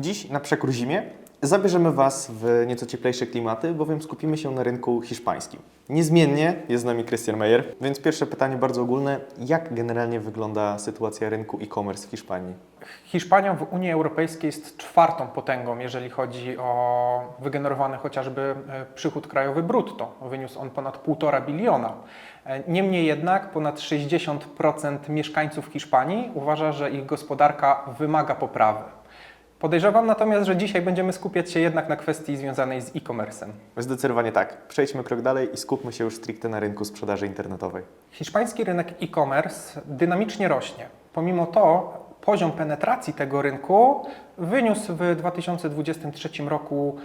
Dziś na przekór zimie zabierzemy Was w nieco cieplejsze klimaty, bowiem skupimy się na rynku hiszpańskim. Niezmiennie jest z nami Christian Meyer, więc pierwsze pytanie bardzo ogólne. Jak generalnie wygląda sytuacja rynku e-commerce w Hiszpanii? Hiszpania w Unii Europejskiej jest czwartą potęgą, jeżeli chodzi o wygenerowany chociażby e, przychód krajowy brutto. Wyniósł on ponad 1,5 biliona. E, Niemniej jednak ponad 60% mieszkańców Hiszpanii uważa, że ich gospodarka wymaga poprawy. Podejrzewam natomiast, że dzisiaj będziemy skupiać się jednak na kwestii związanej z e-commerce'em. Zdecydowanie tak. Przejdźmy krok dalej i skupmy się już stricte na rynku sprzedaży internetowej. Hiszpański rynek e-commerce dynamicznie rośnie. Pomimo to poziom penetracji tego rynku wyniósł w 2023 roku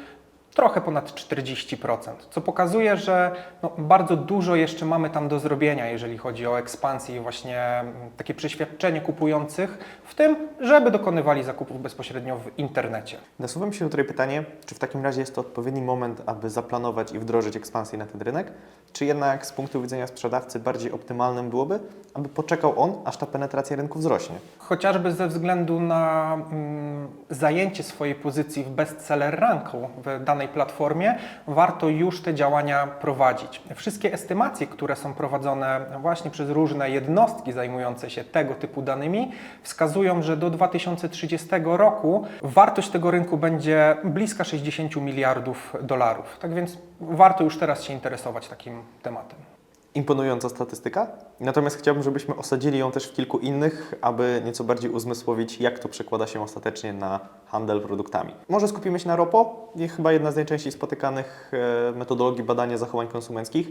trochę ponad 40%, co pokazuje, że no, bardzo dużo jeszcze mamy tam do zrobienia, jeżeli chodzi o ekspansję i właśnie mm, takie przeświadczenie kupujących w tym, żeby dokonywali zakupów bezpośrednio w internecie. Nasuwa mi się tutaj pytanie, czy w takim razie jest to odpowiedni moment, aby zaplanować i wdrożyć ekspansję na ten rynek, czy jednak z punktu widzenia sprzedawcy bardziej optymalnym byłoby, aby poczekał on, aż ta penetracja rynku wzrośnie? Chociażby ze względu na mm, zajęcie swojej pozycji w bestseller ranku w danej platformie, warto już te działania prowadzić. Wszystkie estymacje, które są prowadzone właśnie przez różne jednostki zajmujące się tego typu danymi, wskazują, że do 2030 roku wartość tego rynku będzie bliska 60 miliardów dolarów. Tak więc warto już teraz się interesować takim tematem. Imponująca statystyka, natomiast chciałbym, żebyśmy osadzili ją też w kilku innych, aby nieco bardziej uzmysłowić, jak to przekłada się ostatecznie na handel produktami. Może skupimy się na ROPO, chyba jedna z najczęściej spotykanych e, metodologii badania zachowań konsumenckich,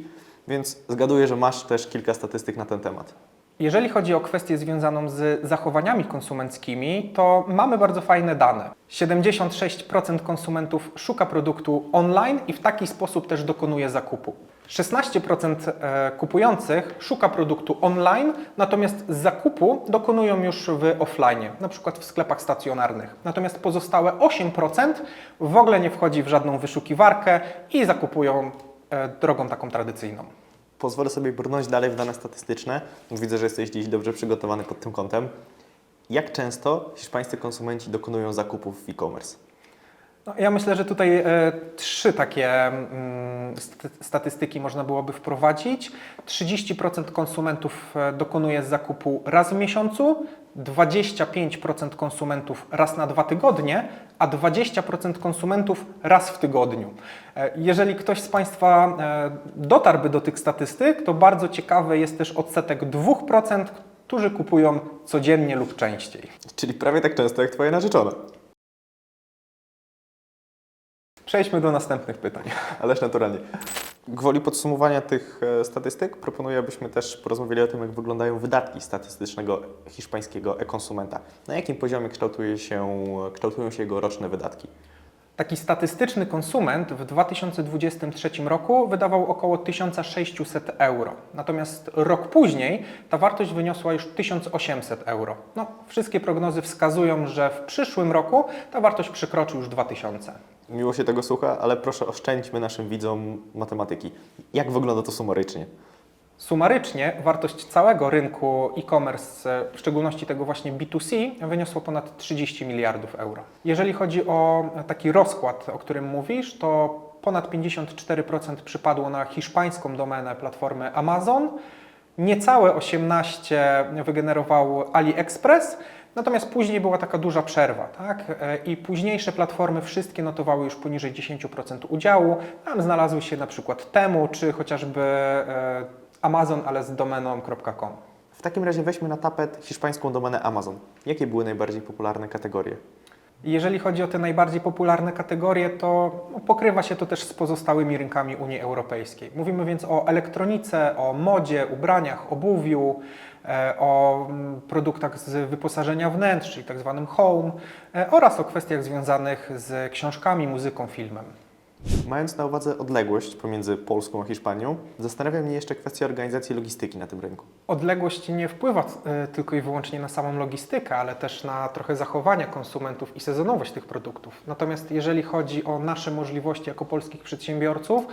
więc zgaduję, że masz też kilka statystyk na ten temat. Jeżeli chodzi o kwestię związaną z zachowaniami konsumenckimi, to mamy bardzo fajne dane. 76% konsumentów szuka produktu online i w taki sposób też dokonuje zakupu. 16% e, kupujących szuka produktu online, natomiast zakupu dokonują już w offline, na przykład w sklepach stacjonarnych. Natomiast pozostałe 8% w ogóle nie wchodzi w żadną wyszukiwarkę i zakupują e, drogą taką tradycyjną. Pozwolę sobie brnąć dalej w dane statystyczne. Widzę, że jesteś dziś dobrze przygotowany pod tym kątem. Jak często hiszpańscy konsumenci dokonują zakupów w e-commerce? No, ja myślę, że tutaj e, trzy takie mm, st- statystyki można byłoby wprowadzić. 30% konsumentów e, dokonuje zakupu raz w miesiącu, 25% konsumentów raz na dwa tygodnie, a 20% konsumentów raz w tygodniu. E, Jeżeli ktoś z Państwa dotarłby do tych statystyk, to bardzo ciekawy jest też odsetek 2%, którzy kupują codziennie lub częściej. Czyli prawie tak często jak Twoja narzeczona. Przejdźmy do następnych pytań. Ależ naturalnie. Gwoli podsumowania tych e, statystyk proponuję, abyśmy też porozmawiali o tym, jak wyglądają wydatki statystycznego hiszpańskiego e-konsumenta. Na jakim poziomie kształtuje się, kształtują się jego roczne wydatki? Taki statystyczny konsument w 2023 roku wydawał około 1600 euro. Natomiast rok później ta wartość wyniosła już 1800 euro. No, wszystkie prognozy wskazują, że w przyszłym roku ta wartość przekroczy już 2000. Miło się tego słucha, ale proszę oszczędźmy naszym widzom matematyki. Jak wygląda to sumarycznie? Sumarycznie wartość całego rynku e-commerce, w szczególności tego właśnie B2C, wyniosła ponad 30 miliardów euro. Jeżeli chodzi o taki rozkład, o którym mówisz, to ponad 54% przypadło na hiszpańską domenę platformy Amazon, niecałe 18 wygenerował AliExpress, natomiast później była taka duża przerwa, tak? E, I późniejsze platformy wszystkie notowały już poniżej 10% udziału. Tam znalazły się na przykład Temu, czy chociażby e, Amazon, ale z domeną.com. W takim razie weźmy na tapet hiszpańską domenę Amazon. Jakie były najbardziej popularne kategorie? Jeżeli chodzi o te najbardziej popularne kategorie, to pokrywa się to też z pozostałymi rynkami Unii Europejskiej. Mówimy więc o elektronice, o modzie, ubraniach, obuwiu, e, o mm, produktach z wyposażenia wnętrz, czyli tak zwanym home, e, oraz o kwestiach związanych z książkami, muzyką, filmem. Mając na uwadze odległość pomiędzy Polską a Hiszpanią, zastanawia mnie jeszcze kwestia organizacji logistyki na tym rynku. Odległość nie wpływa e, tylko i wyłącznie na samą logistykę, ale też na trochę zachowania konsumentów i sezonowość tych produktów. Natomiast jeżeli chodzi o nasze możliwości jako polskich przedsiębiorców,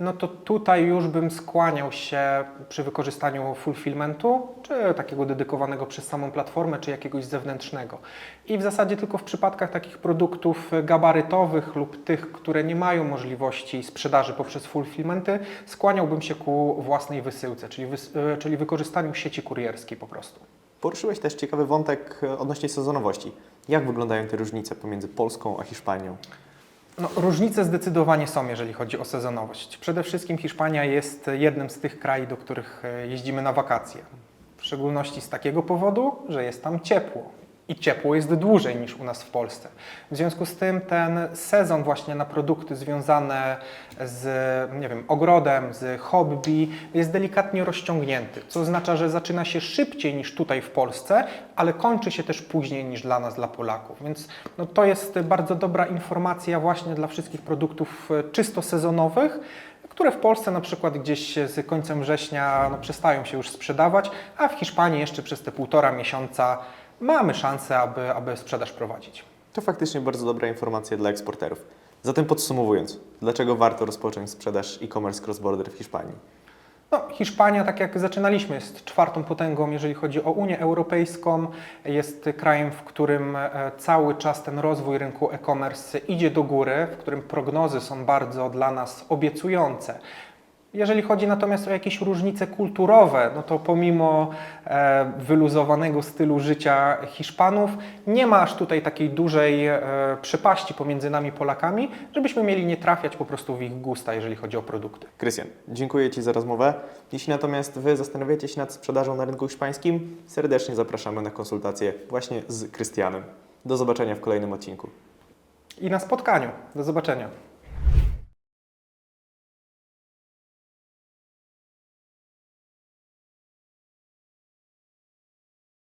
no to tutaj już bym skłaniał się przy wykorzystaniu fulfillmentu, czy takiego dedykowanego przez samą platformę, czy jakiegoś zewnętrznego. I w zasadzie tylko w przypadkach takich produktów gabarytowych lub tych, które nie mają możliwości sprzedaży poprzez fulfillmenty, skłaniałbym się ku własnej wysyłce, czyli, wys- e, czyli wykorzystaniu sieci kurierskiej po prostu. Poruszyłeś też ciekawy wątek e, odnośnie sezonowości. Jak wyglądają te różnice pomiędzy Polską a Hiszpanią? No, różnice zdecydowanie są, jeżeli chodzi o sezonowość. Przede wszystkim Hiszpania jest jednym z tych krajów, do których e, jeździmy na wakacje. W szczególności z takiego powodu, że jest tam ciepło. I ciepło jest dłużej niż u nas w Polsce. W związku z tym ten sezon właśnie na produkty związane z, nie wiem, ogrodem, z hobby jest delikatnie rozciągnięty, co oznacza, że zaczyna się szybciej niż tutaj w Polsce, ale kończy się też później niż dla nas, dla Polaków. Więc no, to jest bardzo dobra informacja właśnie dla wszystkich produktów e, czysto sezonowych, które w Polsce na przykład gdzieś z końcem września no, przestają się już sprzedawać, a w Hiszpanii jeszcze przez te półtora miesiąca mamy szansę, aby, aby sprzedaż prowadzić. To faktycznie bardzo dobra informacja dla eksporterów. Zatem podsumowując, dlaczego warto rozpocząć sprzedaż e-commerce cross-border w Hiszpanii? No, Hiszpania, tak jak zaczynaliśmy, jest czwartą potęgą, jeżeli chodzi o Unię Europejską. Jest krajem, w którym e, cały czas ten rozwój rynku e-commerce idzie do góry, w którym prognozy są bardzo dla nas obiecujące. Jeżeli chodzi natomiast o jakieś różnice kulturowe, no to pomimo e, wyluzowanego stylu życia Hiszpanów, nie ma aż tutaj takiej dużej e, przepaści pomiędzy nami Polakami, żebyśmy mieli nie trafiać po prostu w ich gusta, jeżeli chodzi o produkty. Krystian, dziękuję Ci za rozmowę. Jeśli natomiast Wy zastanawiacie się nad sprzedażą na rynku hiszpańskim, serdecznie zapraszamy na konsultację właśnie z Krystianem. Do zobaczenia w kolejnym odcinku. I na spotkaniu. Do zobaczenia.